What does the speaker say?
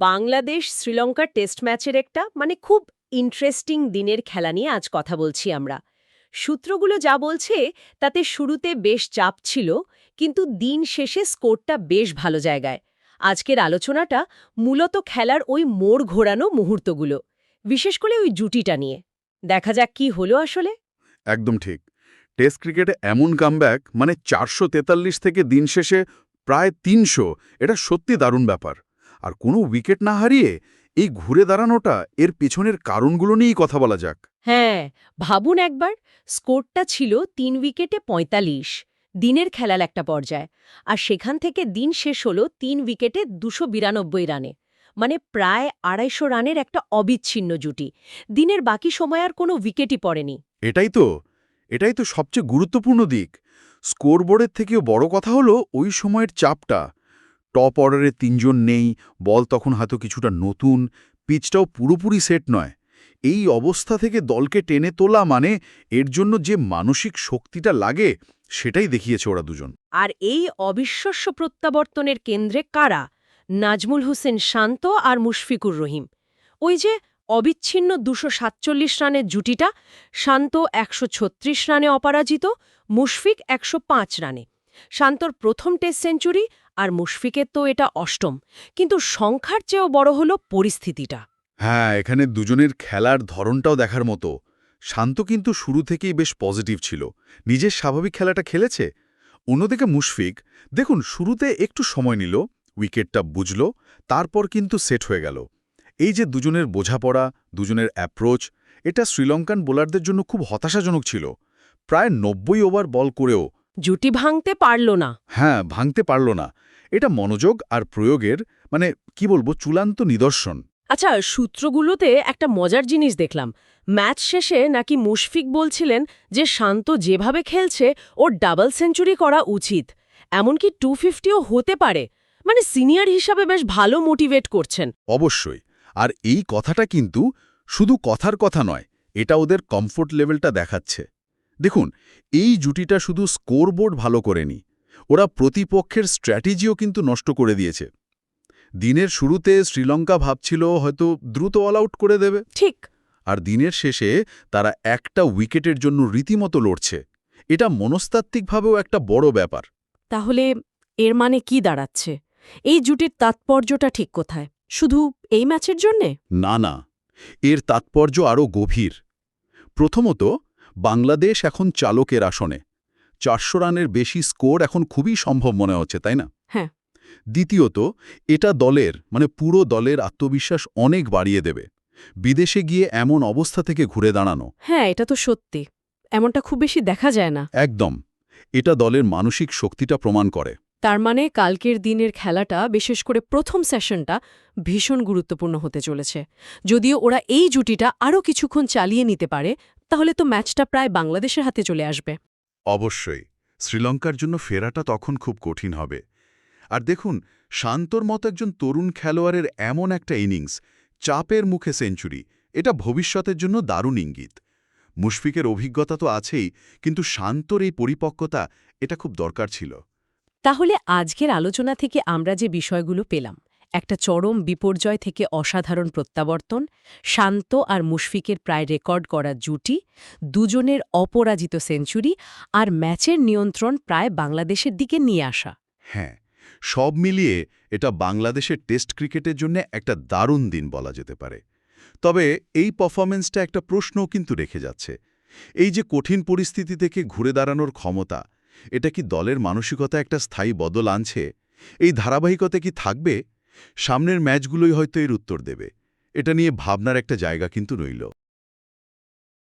বাংলাদেশ শ্রীলঙ্কার টেস্ট ম্যাচের একটা মানে খুব ইন্টারেস্টিং দিনের খেলা নিয়ে আজ কথা বলছি আমরা। সূত্রগুলো যা বলছে, তাতে শুরুতে বেশ চাপ ছিল, কিন্তু দিন শেষে স্কোরটা বেশ ভালো জায়গায়। আজকের আলোচনাটা মূলত খেলার ওই মোড় ঘোরানো মুহূর্তগুলো, বিশেষ করে ওই জুটিটা নিয়ে। দেখা যাক কি হলো আসলে। একদম ঠিক। টেস্ট ক্রিকেটে এমন কামব্যাক মানে চারশো তেতাল্লিশ থেকে দিন শেষে প্রায় তিনশো, এটা সত্যি দারুণ ব্যাপার। আর কোনো উইকেট না হারিয়ে এই ঘুরে দাঁড়ানোটা এর পেছনের কারণগুলো নিয়েই কথা বলা যাক। হ্যাঁ ভাবুন একবার স্কোরটা ছিল তিন উইকেটে ৪৫ দিনের খেলার একটা পর্যায় আর সেখান থেকে দিন শেষ হল তিন উইকেটে দুশো বিরানব্বই রানে মানে প্রায় আড়াইশো রানের একটা অবিচ্ছিন্ন জুটি দিনের বাকি সময় আর কোনো উইকেটই পড়েনি। এটাই তো এটাই তো সবচেয়ে গুরুত্বপূর্ণ দিক। স্কোরবোর্ডের থেকেও বড় কথা হলো ওই সময়ের চাপটা টপ অর্ডারে তিনজন নেই, বল তখন হয়তো কিছুটা নতুন। পিচটাও পুরোপুরি সেট নয়। এই অবস্থা থেকে দলকে টেনে তোলা মানে এর জন্য যে মানসিক শক্তিটা লাগে, সেটাই দেখিয়েছে ওরা দুজন। আর এই অবিশ্বাস্য প্রত্যাবর্তনের কেন্দ্রে কারা? নাজমুল হোসেন শান্ত আর মুশফিকুর রহিম। ওই যে অবিচ্ছিন্ন দুশো সাতচল্লিশ রানের জুটিটা, শান্ত একশো ছত্রিশ রানে অপরাজিত, মুশফিক একশো পাঁচ রানে। শান্তর প্রথম টেস্ট সেঞ্চুরি আর মুশফিকের তো এটা অষ্টম কিন্তু সংখ্যার চেয়েও বড় হলো পরিস্থিতিটা। হ্যাঁ এখানে দুজনের খেলার ধরনটাও দেখার মতো। শান্ত কিন্তু শুরু থেকেই বেশ পজিটিভ ছিল। নিজের স্বাভাবিক খেলাটা খেলেছে? অন্যদিকে মুশফিক দেখুন শুরুতে একটু সময় নিল উইকেটটা বুঝল তারপর কিন্তু সেট হয়ে গেল। এই যে দুজনের বোঝাপড়া দুজনের অ্যাপ্রোচ এটা শ্রীলঙ্কান বোলারদের জন্য খুব হতাশাজনক ছিল। প্রায় নব্বই ওভার বল করেও জুটি ভাঙতে পারল না। হ্যাঁ ভাঙতে পারল না। এটা মনোযোগ আর প্রয়োগের মানে কি বলব চূড়ান্ত নিদর্শন। আচ্ছা সূত্রগুলোতে একটা মজার জিনিস দেখলাম। ম্যাচ শেষে নাকি মুশফিক বলছিলেন যে শান্ত যেভাবে খেলছে ওর ডাবল সেঞ্চুরি করা উচিত। এমনকি টু ফিফটিও হতে পারে। মানে সিনিয়র হিসাবে বেশ ভালো মোটিভেট করছেন। অবশ্যই। আর এই কথাটা কিন্তু শুধু কথার কথা নয় এটা ওদের কমফোর্ট লেভেলটা দেখাচ্ছে। দেখুন এই জুটিটা শুধু স্কোরবোর্ড ভালো করেনি ওরা প্রতিপক্ষের স্ট্র্যাটেজিও কিন্তু নষ্ট করে দিয়েছে। দিনের শুরুতে শ্রীলঙ্কা ভাবছিল হয়তো দ্রুত অল আউট করে দেবে। ঠিক। আর দিনের শেষে তারা একটা উইকেটের জন্য রীতিমতো লড়ছে। এটা মনস্তাত্ত্বিকভাবেও একটা বড় ব্যাপার। তাহলে এর মানে কি দাঁড়াচ্ছে? এই জুটির তাৎপর্যটা ঠিক কোথায়? শুধু এই ম্যাচের জন্যে? না না। এর তাৎপর্য আরও গভীর। প্রথমত বাংলাদেশ এখন চালকের আসনে। চারশো রানের বেশি স্কোর এখন খুবই সম্ভব মনে হচ্ছে তাই না? হ্যাঁ। দ্বিতীয়ত এটা দলের মানে পুরো দলের আত্মবিশ্বাস অনেক বাড়িয়ে দেবে। বিদেশে গিয়ে এমন অবস্থা থেকে ঘুরে দাঁড়ানো। হ্যাঁ এটা তো সত্যি। এমনটা খুব বেশি দেখা যায় না। একদম। এটা দলের মানসিক শক্তিটা প্রমাণ করে। তার মানে কালকের দিনের খেলাটা বিশেষ করে প্রথম সেশনটা ভীষণ গুরুত্বপূর্ণ হতে চলেছে। যদিও ওরা এই জুটিটা আরও কিছুক্ষণ চালিয়ে নিতে পারে তাহলে তো ম্যাচটা প্রায় বাংলাদেশের হাতে চলে আসবে। অবশ্যই, শ্রীলঙ্কার জন্য ফেরাটা তখন খুব কঠিন হবে। আর দেখুন, শান্তর মতো একজন তরুণ খেলোয়াড়ের এমন একটা ইনিংস, চাপের মুখে সেঞ্চুরি, এটা ভবিষ্যতের জন্য দারুণ ইঙ্গিত। মুশফিকের অভিজ্ঞতা তো আছেই, কিন্তু শান্তর এই পরিপক্কতা, এটা খুব দরকার ছিল। তাহলে আজকের আলোচনা থেকে আমরা যে বিষয়গুলো পেলাম একটা চরম বিপর্যয় থেকে অসাধারণ প্রত্যাবর্তন, শান্ত আর মুশফিকের প্রায় রেকর্ড করা জুটি, দুজনের অপরাজিত সেঞ্চুরি আর ম্যাচের নিয়ন্ত্রণ প্রায় বাংলাদেশের দিকে নিয়ে আসা। হ্যাঁ সব মিলিয়ে এটা বাংলাদেশের টেস্ট ক্রিকেটের জন্য একটা দারুণ দিন বলা যেতে পারে। তবে এই পারফরমেন্সটা একটা প্রশ্নও কিন্তু রেখে যাচ্ছে। এই যে কঠিন পরিস্থিতি থেকে ঘুরে দাঁড়ানোর ক্ষমতা, এটা কি দলের মানসিকতা একটা স্থায়ী বদল আনছে? এই ধারাবাহিকতা কি থাকবে? সামনের ম্যাচগুলোই হয়তো এর উত্তর দেবে। এটা নিয়ে ভাবনার একটা জায়গা কিন্তু রইল।